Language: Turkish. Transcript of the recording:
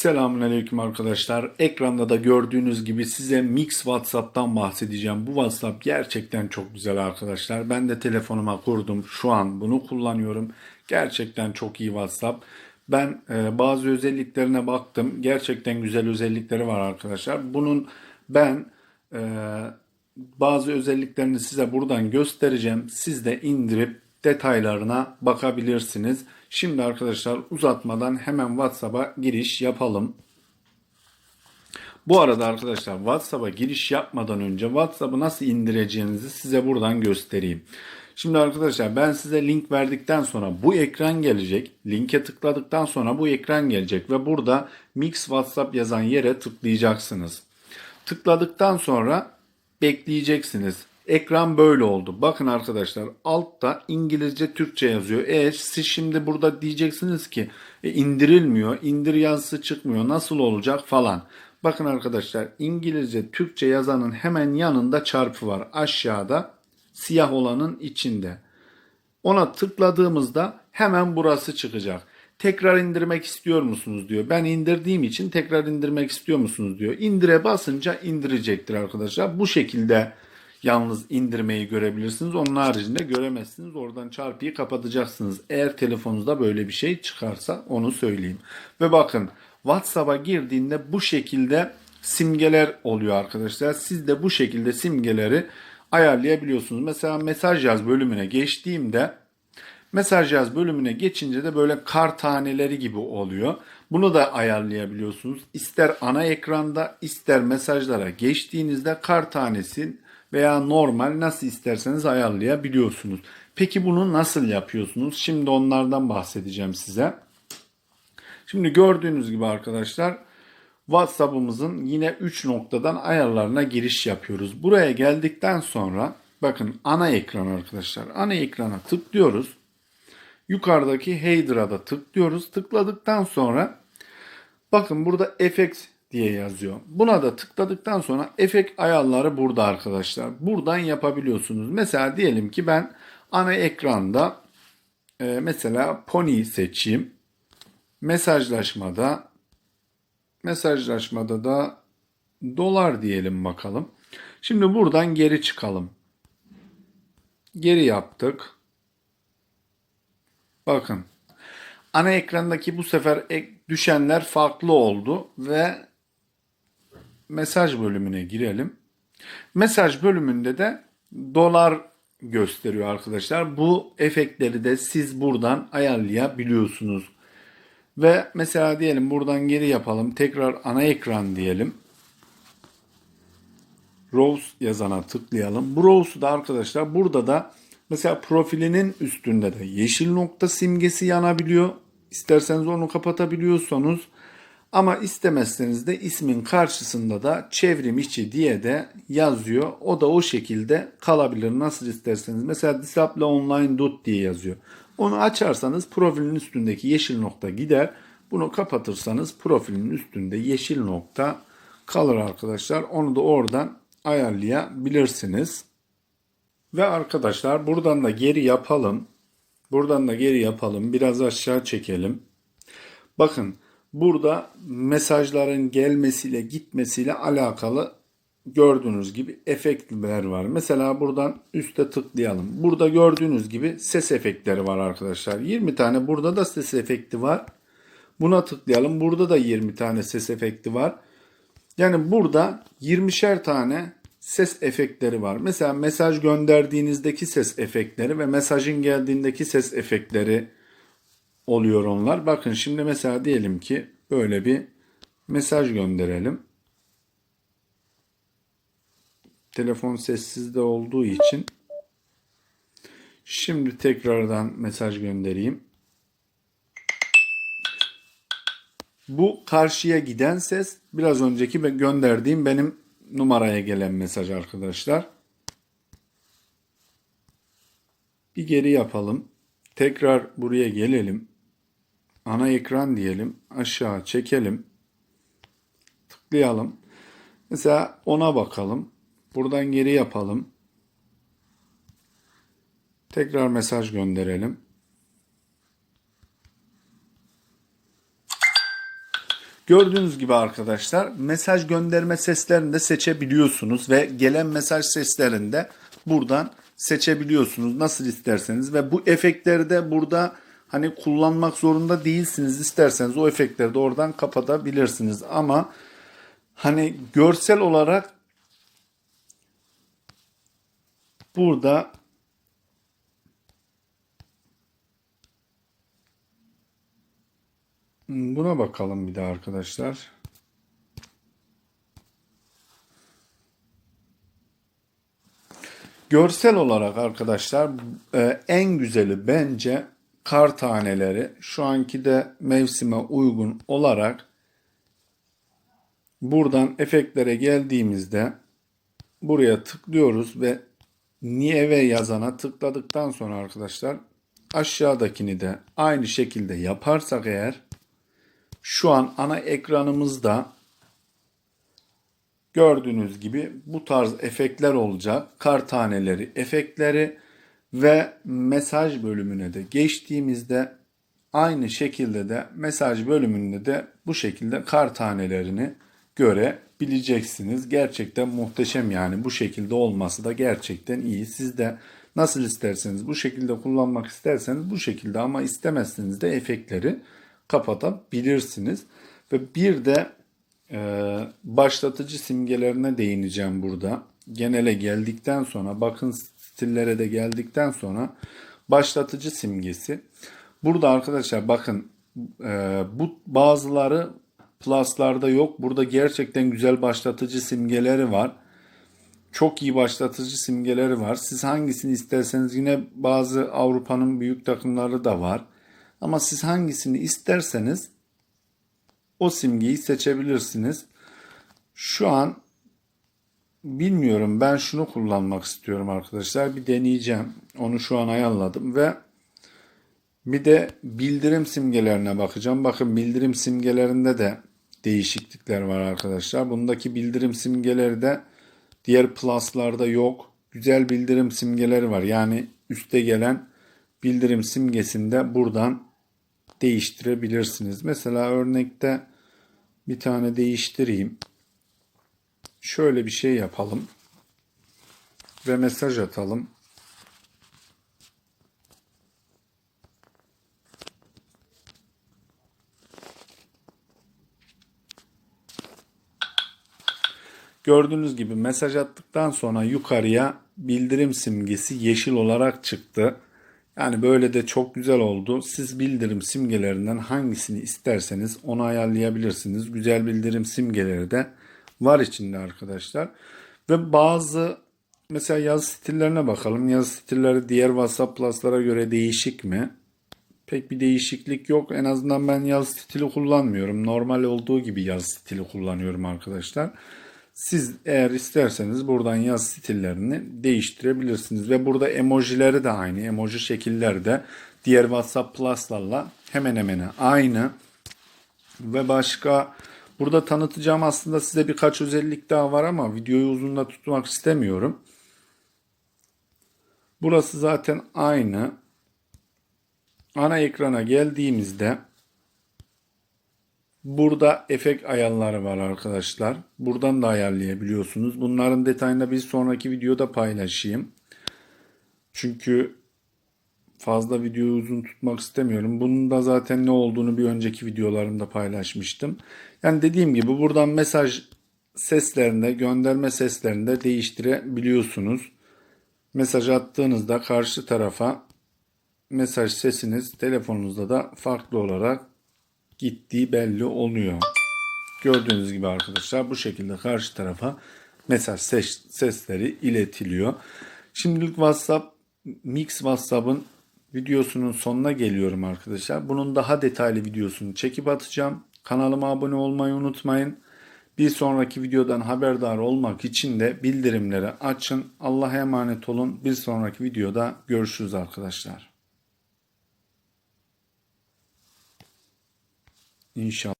Selamünaleyküm arkadaşlar. Ekranda da gördüğünüz gibi size Mix WhatsApp'tan bahsedeceğim. Bu WhatsApp gerçekten çok güzel arkadaşlar. Ben de telefonuma kurdum. Şu an bunu kullanıyorum. Gerçekten çok iyi WhatsApp. Ben e, bazı özelliklerine baktım. Gerçekten güzel özellikleri var arkadaşlar. Bunun ben e, bazı özelliklerini size buradan göstereceğim. Siz de indirip detaylarına bakabilirsiniz. Şimdi arkadaşlar uzatmadan hemen WhatsApp'a giriş yapalım. Bu arada arkadaşlar WhatsApp'a giriş yapmadan önce WhatsApp'ı nasıl indireceğinizi size buradan göstereyim. Şimdi arkadaşlar ben size link verdikten sonra bu ekran gelecek. Linke tıkladıktan sonra bu ekran gelecek ve burada Mix WhatsApp yazan yere tıklayacaksınız. Tıkladıktan sonra bekleyeceksiniz. Ekran böyle oldu. Bakın arkadaşlar altta İngilizce Türkçe yazıyor. E siz şimdi burada diyeceksiniz ki e, indirilmiyor. indir yazısı çıkmıyor. Nasıl olacak falan. Bakın arkadaşlar İngilizce Türkçe yazanın hemen yanında çarpı var. Aşağıda siyah olanın içinde. Ona tıkladığımızda hemen burası çıkacak. Tekrar indirmek istiyor musunuz diyor. Ben indirdiğim için tekrar indirmek istiyor musunuz diyor. İndire basınca indirecektir arkadaşlar. Bu şekilde yalnız indirmeyi görebilirsiniz. Onun haricinde göremezsiniz. Oradan çarpıyı kapatacaksınız. Eğer telefonunuzda böyle bir şey çıkarsa onu söyleyeyim. Ve bakın WhatsApp'a girdiğinde bu şekilde simgeler oluyor arkadaşlar. Siz de bu şekilde simgeleri ayarlayabiliyorsunuz. Mesela mesaj yaz bölümüne geçtiğimde mesaj yaz bölümüne geçince de böyle kar taneleri gibi oluyor. Bunu da ayarlayabiliyorsunuz. İster ana ekranda ister mesajlara geçtiğinizde kar tanesi veya normal nasıl isterseniz ayarlayabiliyorsunuz. Peki bunu nasıl yapıyorsunuz? Şimdi onlardan bahsedeceğim size. Şimdi gördüğünüz gibi arkadaşlar WhatsApp'ımızın yine 3 noktadan ayarlarına giriş yapıyoruz. Buraya geldikten sonra bakın ana ekran arkadaşlar. Ana ekrana tıklıyoruz. Yukarıdaki Header'a da tıklıyoruz. Tıkladıktan sonra bakın burada Effects diye yazıyor. Buna da tıkladıktan sonra efekt ayarları burada arkadaşlar. Buradan yapabiliyorsunuz. Mesela diyelim ki ben ana ekranda e, mesela pony seçeyim. Mesajlaşmada mesajlaşmada da dolar diyelim bakalım. Şimdi buradan geri çıkalım. Geri yaptık. Bakın. Ana ekrandaki bu sefer düşenler farklı oldu ve mesaj bölümüne girelim. Mesaj bölümünde de dolar gösteriyor arkadaşlar. Bu efektleri de siz buradan ayarlayabiliyorsunuz. Ve mesela diyelim buradan geri yapalım. Tekrar ana ekran diyelim. Rose yazana tıklayalım. Bu Rose'u da arkadaşlar burada da mesela profilinin üstünde de yeşil nokta simgesi yanabiliyor. İsterseniz onu kapatabiliyorsanız ama istemezseniz de ismin karşısında da çevrim içi diye de yazıyor. O da o şekilde kalabilir nasıl isterseniz. Mesela disable online dot diye yazıyor. Onu açarsanız profilin üstündeki yeşil nokta gider. Bunu kapatırsanız profilin üstünde yeşil nokta kalır arkadaşlar. Onu da oradan ayarlayabilirsiniz. Ve arkadaşlar buradan da geri yapalım. Buradan da geri yapalım. Biraz aşağı çekelim. Bakın Burada mesajların gelmesiyle gitmesiyle alakalı gördüğünüz gibi efektler var. Mesela buradan üste tıklayalım. Burada gördüğünüz gibi ses efektleri var arkadaşlar. 20 tane burada da ses efekti var. Buna tıklayalım. Burada da 20 tane ses efekti var. Yani burada 20'şer tane ses efektleri var. Mesela mesaj gönderdiğinizdeki ses efektleri ve mesajın geldiğindeki ses efektleri oluyor onlar. Bakın şimdi mesela diyelim ki böyle bir mesaj gönderelim. Telefon sessizde olduğu için şimdi tekrardan mesaj göndereyim. Bu karşıya giden ses biraz önceki gönderdiğim benim numaraya gelen mesaj arkadaşlar. Bir geri yapalım. Tekrar buraya gelelim ana ekran diyelim. Aşağı çekelim. Tıklayalım. Mesela ona bakalım. Buradan geri yapalım. Tekrar mesaj gönderelim. Gördüğünüz gibi arkadaşlar mesaj gönderme seslerini de seçebiliyorsunuz ve gelen mesaj seslerini de buradan seçebiliyorsunuz nasıl isterseniz ve bu efektleri de burada hani kullanmak zorunda değilsiniz isterseniz o efektleri de oradan kapatabilirsiniz ama hani görsel olarak burada Buna bakalım bir de arkadaşlar. Görsel olarak arkadaşlar e, en güzeli bence kar taneleri şu anki de mevsime uygun olarak buradan efektlere geldiğimizde buraya tıklıyoruz ve niye ve yazana tıkladıktan sonra arkadaşlar aşağıdakini de aynı şekilde yaparsak eğer şu an ana ekranımızda gördüğünüz gibi bu tarz efektler olacak. Kar taneleri efektleri ve mesaj bölümüne de geçtiğimizde aynı şekilde de mesaj bölümünde de bu şekilde kar tanelerini görebileceksiniz. Gerçekten muhteşem yani bu şekilde olması da gerçekten iyi. Siz de nasıl isterseniz bu şekilde kullanmak isterseniz bu şekilde ama istemezseniz de efektleri kapatabilirsiniz. Ve bir de e, başlatıcı simgelerine değineceğim burada. Genele geldikten sonra bakın stillere de geldikten sonra başlatıcı simgesi. Burada arkadaşlar bakın e, bu bazıları pluslarda yok. Burada gerçekten güzel başlatıcı simgeleri var. Çok iyi başlatıcı simgeleri var. Siz hangisini isterseniz yine bazı Avrupa'nın büyük takımları da var. Ama siz hangisini isterseniz o simgeyi seçebilirsiniz. Şu an bilmiyorum ben şunu kullanmak istiyorum arkadaşlar. Bir deneyeceğim. Onu şu an ayarladım ve bir de bildirim simgelerine bakacağım. Bakın bildirim simgelerinde de değişiklikler var arkadaşlar. Bundaki bildirim simgeleri de diğer pluslarda yok. Güzel bildirim simgeleri var. Yani üste gelen bildirim simgesinde buradan değiştirebilirsiniz. Mesela örnekte bir tane değiştireyim. Şöyle bir şey yapalım. Ve mesaj atalım. Gördüğünüz gibi mesaj attıktan sonra yukarıya bildirim simgesi yeşil olarak çıktı. Yani böyle de çok güzel oldu. Siz bildirim simgelerinden hangisini isterseniz onu ayarlayabilirsiniz. Güzel bildirim simgeleri de var içinde arkadaşlar. Ve bazı mesela yazı stillerine bakalım. Yazı stilleri diğer WhatsApp Plus'lara göre değişik mi? Pek bir değişiklik yok. En azından ben yazı stili kullanmıyorum. Normal olduğu gibi yazı stili kullanıyorum arkadaşlar. Siz eğer isterseniz buradan yaz stillerini değiştirebilirsiniz. Ve burada emojileri de aynı. Emoji şekilleri de diğer WhatsApp Plus'larla hemen hemen aynı. Ve başka burada tanıtacağım aslında size birkaç özellik daha var ama videoyu uzun da tutmak istemiyorum. Burası zaten aynı. Ana ekrana geldiğimizde Burada efekt ayarları var arkadaşlar. Buradan da ayarlayabiliyorsunuz. Bunların detayını bir sonraki videoda paylaşayım. Çünkü fazla videoyu uzun tutmak istemiyorum. Bunun da zaten ne olduğunu bir önceki videolarımda paylaşmıştım. Yani dediğim gibi buradan mesaj seslerinde, gönderme seslerinde değiştirebiliyorsunuz. Mesaj attığınızda karşı tarafa mesaj sesiniz telefonunuzda da farklı olarak gittiği belli oluyor. Gördüğünüz gibi arkadaşlar bu şekilde karşı tarafa mesaj ses, sesleri iletiliyor. Şimdilik WhatsApp Mix WhatsApp'ın videosunun sonuna geliyorum arkadaşlar. Bunun daha detaylı videosunu çekip atacağım. Kanalıma abone olmayı unutmayın. Bir sonraki videodan haberdar olmak için de bildirimleri açın. Allah'a emanet olun. Bir sonraki videoda görüşürüz arkadaşlar. İnşallah.